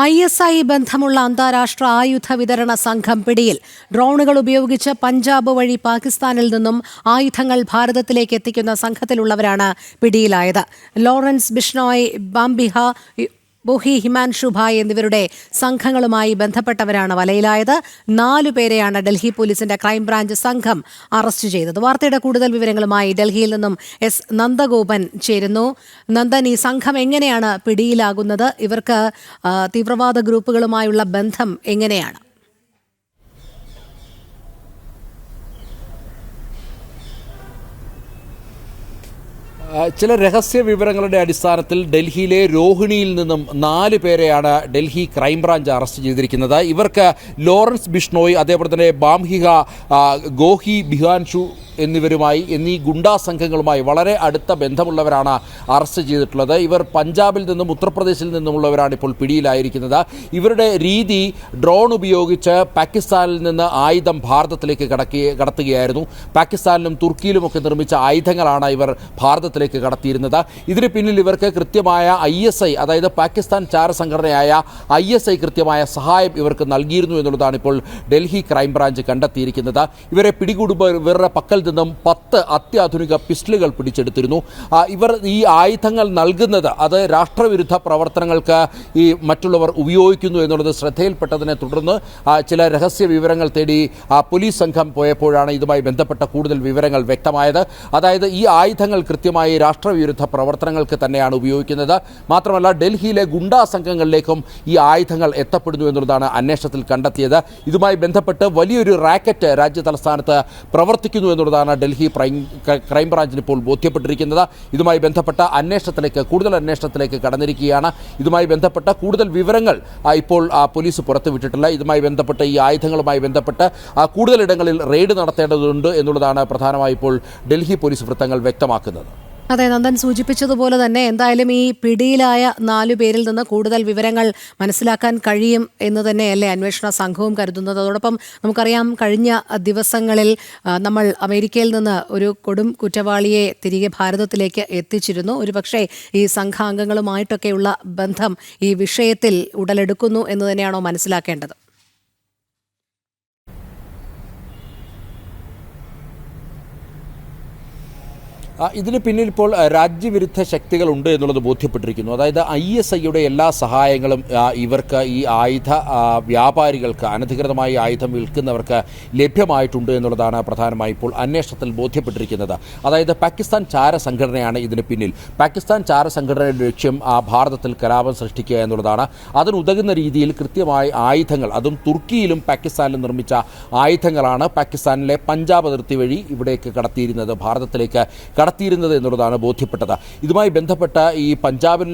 I S I ബന്ധമുള്ള അന്താരാഷ്ട്ര ആയുധ വിതരണ സംഘം പിടിയിൽ ഡ്രോണുകൾ ഉപയോഗിച്ച് പഞ്ചാബ് വഴി പാകിസ്ഥാനിൽ നിന്നും ആയുധങ്ങൾ ഭാരതത്തിലേക്ക് എത്തിക്കുന്ന സംഘത്തിലുള്ളവരാണ് പിടിയിലായത്. ലോറൻസ് ബിഷ്ണോയ് ബാംബിഹ ബുഹി ഹിമാൻഷു ഭായ് എന്നിവരുടെ സംഘങ്ങളുമായി ബന്ധപ്പെട്ടവരാണ് വലയിലായത്. നാലു പേരെയാണ് ഡൽഹി പോലീസിന്റെ ക്രൈംബ്രാഞ്ച് സംഘം അറസ്റ്റ് ചെയ്തത്. വാർത്തയുടെ കൂടുതൽ വിവരങ്ങളുമായി ഡൽഹിയിൽ നിന്നും എസ് നന്ദഗോപൻ ചേരുന്നു. നന്ദൻ ഈ സംഘം എങ്ങനെയാണ് പിടിയിലാകുന്നത്? ഇവർക്ക് തീവ്രവാദ ഗ്രൂപ്പുകളുമായുള്ള ബന്ധം എങ്ങനെയാണ്? ചില രഹസ്യ വിവരങ്ങളുടെ അടിസ്ഥാനത്തിൽ ഡൽഹിയിലെ രോഹിണിയിൽ നിന്നും നാല് പേരെയാണ് ഡൽഹി ക്രൈംബ്രാഞ്ച് അറസ്റ്റ് ചെയ്തിരിക്കുന്നത്. ഇവർക്ക് ലോറൻസ് ബിഷ്ണോയ് അതേപോലെ തന്നെ ബാംഹിക ഗോഹി ബിഹാൻഷു എന്നിവരുമായി എന്നീ ഗുണ്ടാ സംഘങ്ങളുമായി വളരെ അടുത്ത ബന്ധമുള്ളവരാണ് അറസ്റ്റ് ചെയ്തിട്ടുള്ളത്. ഇവർ പഞ്ചാബിൽ നിന്നും ഉത്തർപ്രദേശിൽ നിന്നുമുള്ളവരാണ് ഇപ്പോൾ പിടിയിലായിരിക്കുന്നത്. ഇവരുടെ രീതി ഡ്രോൺ ഉപയോഗിച്ച് പാകിസ്ഥാനിൽ നിന്ന് ആയുധം ഭാരതത്തിലേക്ക് കടക്കി കടത്തുകയായിരുന്നു. പാകിസ്ഥാനിലും തുർക്കിയിലുമൊക്കെ നിർമ്മിച്ച ആയുധങ്ങളാണ് ഇവർ ഭാരതത്തിലേക്ക് കടത്തിയിരുന്നത്. ഇതിന് പിന്നിൽ ഇവർക്ക് കൃത്യമായ ഐ എസ് ഐ അതായത് പാകിസ്ഥാൻ ചാര സംഘടനയായ ഐ എസ് ഐ കൃത്യമായ സഹായം ഇവർക്ക് നൽകിയിരുന്നു എന്നുള്ളതാണ് ഇപ്പോൾ ഡൽഹി ക്രൈംബ്രാഞ്ച് കണ്ടെത്തിയിരിക്കുന്നത്. ഇവരെ പിടികൂടുമ്പോൾ ഇവരുടെ പക്കൽ നിന്നും പത്ത് അത്യാധുനിക പിസ്റ്റലുകൾ പിടിച്ചെടുത്തിരുന്നു. ഇവർ ഈ ആയുധങ്ങൾ നൽകുന്നത് അത് രാഷ്ട്രവിരുദ്ധ പ്രവർത്തനങ്ങൾക്ക് ഈ മറ്റുള്ളവർ ഉപയോഗിക്കുന്നു എന്നുള്ളത് ശ്രദ്ധയിൽപ്പെട്ടതിനെ തുടർന്ന് ചില രഹസ്യ വിവരങ്ങൾ തേടി പോലീസ് സംഘം പോയപ്പോഴാണ് ഇതുമായി ബന്ധപ്പെട്ട കൂടുതൽ വിവരങ്ങൾ വ്യക്തമായത്. അതായത് ഈ ആയുധങ്ങൾ കൃത്യമായി രാഷ്ട്രവിരുദ്ധ പ്രവർത്തനങ്ങൾക്ക് തന്നെയാണ് ഉപയോഗിക്കുന്നത്. മാത്രമല്ല ഡൽഹിയിലെ ഗുണ്ടാ സംഘങ്ങളിലേക്കും ഈ ആയുധങ്ങൾ എത്തപ്പെടുന്നു എന്നുള്ളതാണ് അന്വേഷണത്തിൽ കണ്ടെത്തിയത്. ഇതുമായി ബന്ധപ്പെട്ട് വലിയൊരു റാക്കറ്റ് രാജ്യ തലസ്ഥാനത്ത് പ്രവർത്തിക്കുന്നു എന്നുള്ളതാണ് ഡൽഹി ക്രൈം ക്രൈംബ്രാഞ്ചിന് ഇപ്പോൾ ബോധ്യപ്പെട്ടിരിക്കുന്നത്. ഇതുമായി ബന്ധപ്പെട്ട അന്വേഷണത്തിലേക്ക് കൂടുതൽ അന്വേഷണത്തിലേക്ക് കടന്നിരിക്കുകയാണ്. ഇതുമായി ബന്ധപ്പെട്ട കൂടുതൽ വിവരങ്ങൾ ഇപ്പോൾ പോലീസ് പുറത്തുവിട്ടിട്ടില്ല. ഇതുമായി ബന്ധപ്പെട്ട് ഈ ആയുധങ്ങളുമായി ബന്ധപ്പെട്ട് കൂടുതൽ ഇടങ്ങളിൽ റെയ്ഡ് നടത്തേണ്ടതുണ്ട് എന്നുള്ളതാണ് പ്രധാനമായി ഇപ്പോൾ ഡൽഹി പോലീസ് വൃത്തങ്ങൾ വ്യക്തമാക്കുന്നത്. അതെ നന്ദൻ സൂചിപ്പിച്ചതുപോലെ തന്നെ എന്തായാലും ഈ പിടിയിലായ നാലു പേരിൽ നിന്ന് കൂടുതൽ വിവരങ്ങൾ മനസ്സിലാക്കാൻ കഴിയും എന്ന് തന്നെയല്ലേ അന്വേഷണ സംഘവും കരുതുന്നത്. അതോടൊപ്പം നമുക്കറിയാം കഴിഞ്ഞ ദിവസങ്ങളിൽ നമ്മൾ അമേരിക്കയിൽ നിന്ന് ഒരു കൊടും കുറ്റവാളിയെ തിരികെ ഭാരതത്തിലേക്ക് എത്തിച്ചിരുന്നു. ഒരുപക്ഷെ ഈ സംഘാംഗങ്ങളുമായിട്ടൊക്കെയുള്ള ബന്ധം ഈ വിഷയത്തിൽ ഉടലെടുക്കുന്നു എന്ന് തന്നെയാണോ മനസ്സിലാക്കേണ്ടത്? ഇതിന് പിന്നിൽ ഇപ്പോൾ രാജ്യവിരുദ്ധ ശക്തികളുണ്ട് എന്നുള്ളത് ബോധ്യപ്പെട്ടിരിക്കുന്നു. അതായത് ഐ എസ് ഐയുടെ എല്ലാ സഹായങ്ങളും ഇവർക്ക് ഈ ആയുധ വ്യാപാരികൾക്ക് അനധികൃതമായി ആയുധം വിൽക്കുന്നവർക്ക് ലഭ്യമായിട്ടുണ്ട് എന്നുള്ളതാണ് പ്രധാനമായി ഇപ്പോൾ അന്വേഷണത്തിൽ ബോധ്യപ്പെട്ടിരിക്കുന്നത്. അതായത് പാകിസ്ഥാൻ ചാര സംഘടനയാണ് ഇതിന് പിന്നിൽ. പാകിസ്ഥാൻ ചാര സംഘടനയുടെ ലക്ഷ്യം ആ, ഭാരതത്തിൽ കലാപം സൃഷ്ടിക്കുക എന്നുള്ളതാണ്. അതിനുതകുന്ന രീതിയിൽ കൃത്യമായി ആയുധങ്ങൾ അതും തുർക്കിയിലും പാകിസ്ഥാനിലും നിർമ്മിച്ച ആയുധങ്ങളാണ് പാകിസ്ഥാനിലെ പഞ്ചാബ് അതിർത്തി വഴി ഇവിടേക്ക് കടത്തിയിരുന്നത്. ഭാരതത്തിലേക്ക് കടത്തിയിരുന്നത് എന്നുള്ളതാണ് ബോധ്യപ്പെട്ടത്. ഇതുമായി ബന്ധപ്പെട്ട ഈ പഞ്ചാബിൽ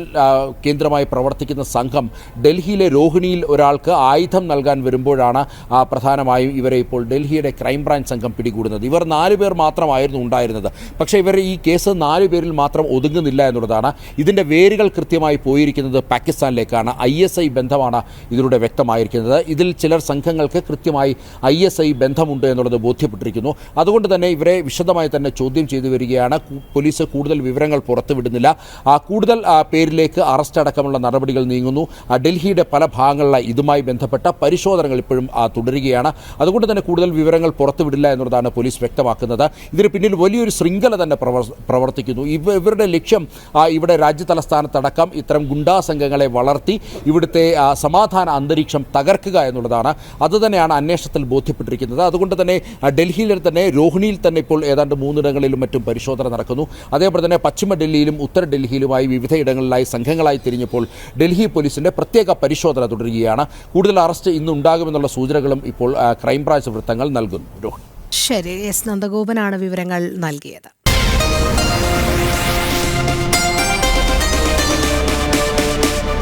കേന്ദ്രമായി പ്രവർത്തിക്കുന്ന സംഘം ഡൽഹിയിലെ രോഹിണിയിൽ ഒരാൾക്ക് ആയുധം നൽകാൻ വരുമ്പോഴാണ് പ്രധാനമായും ഇവരെ ഇപ്പോൾ ഡൽഹിയുടെ ക്രൈംബ്രാഞ്ച് സംഘം പിടികൂടുന്നത്. ഇവർ നാല് പേർ മാത്രമായിരുന്നു ഉണ്ടായിരുന്നത്. പക്ഷേ ഇവർ ഈ കേസ് നാല് പേരിൽ മാത്രം ഒതുങ്ങുന്നില്ല എന്നുള്ളതാണ്. ഇതിന്റെ വേരുകൾ കൃത്യമായി പോയിരിക്കുന്നത് പാകിസ്ഥാനിലേക്കാണ്. ഐ എസ് ഐ ബന്ധമാണ് ഇതിലൂടെ വ്യക്തമായിരിക്കുന്നത്. ഇതിൽ ചിലർ സംഘങ്ങൾക്ക് കൃത്യമായി ഐ എസ് ഐ ബന്ധമുണ്ട് എന്നുള്ളത് ബോധ്യപ്പെട്ടിരിക്കുന്നു. അതുകൊണ്ട് തന്നെ ഇവരെ വിശദമായി തന്നെ ചോദ്യം ചെയ്തു വരികയാണ്. പോലീസ് കൂടുതൽ വിവരങ്ങൾ പുറത്തുവിടുന്നില്ല. കൂടുതൽ പേരിലേക്ക് അറസ്റ്റ് അടക്കമുള്ള നടപടികൾ നീങ്ങുന്നു. ഡൽഹിയുടെ പല ഭാഗങ്ങളിലായി ഇതുമായി ബന്ധപ്പെട്ട പരിശോധനകൾ ഇപ്പോഴും തുടരുകയാണ്. അതുകൊണ്ട് തന്നെ കൂടുതൽ വിവരങ്ങൾ പുറത്തുവിടില്ല എന്നുള്ളതാണ് പോലീസ് വ്യക്തമാക്കുന്നത്. ഇതിന് പിന്നിൽ വലിയൊരു ശൃംഖല തന്നെ പ്രവർത്തിക്കുന്നു. ഇവ ഇവരുടെ ലക്ഷ്യം ഇവിടെ രാജ്യ തലസ്ഥാനത്തടക്കം ഇത്തരം ഗുണ്ടാ സംഘങ്ങളെ വളർത്തി ഇവിടുത്തെ സമാധാന അന്തരീക്ഷം തകർക്കുക എന്നുള്ളതാണ്. അതുതന്നെയാണ് അന്വേഷണത്തിൽ ബോധ്യപ്പെട്ടിരിക്കുന്നത്. അതുകൊണ്ട് തന്നെ ഡൽഹിയിൽ തന്നെ രോഹിണിയിൽ തന്നെ ഇപ്പോൾ ഏതാണ്ട് മൂന്നിടങ്ങളിലും മറ്റും പരിശോധന നടക്കുന്നു. അതേപോലെ തന്നെ പശ്ചിമ ഡൽഹിയിലും ഉത്തര ഡൽഹിയിലുമായി വിവിധ ഇടങ്ങളിലായി സംഘങ്ങളായി തിരിഞ്ഞപ്പോൾ ഡൽഹി പോലീസിന്റെ പ്രത്യേക പരിശോധന തുടരുകയാണ്. കൂടുതൽ അറസ്റ്റ് ഇന്ന് ഉണ്ടാകുമെന്നുള്ള സൂചനകളും ഇപ്പോൾ ക്രൈംബ്രാഞ്ച് വൃത്തങ്ങൾ നൽകുന്നു. ശരി എസ്. നന്ദഗോപനാണ് വിവരങ്ങൾ നൽകിയത്.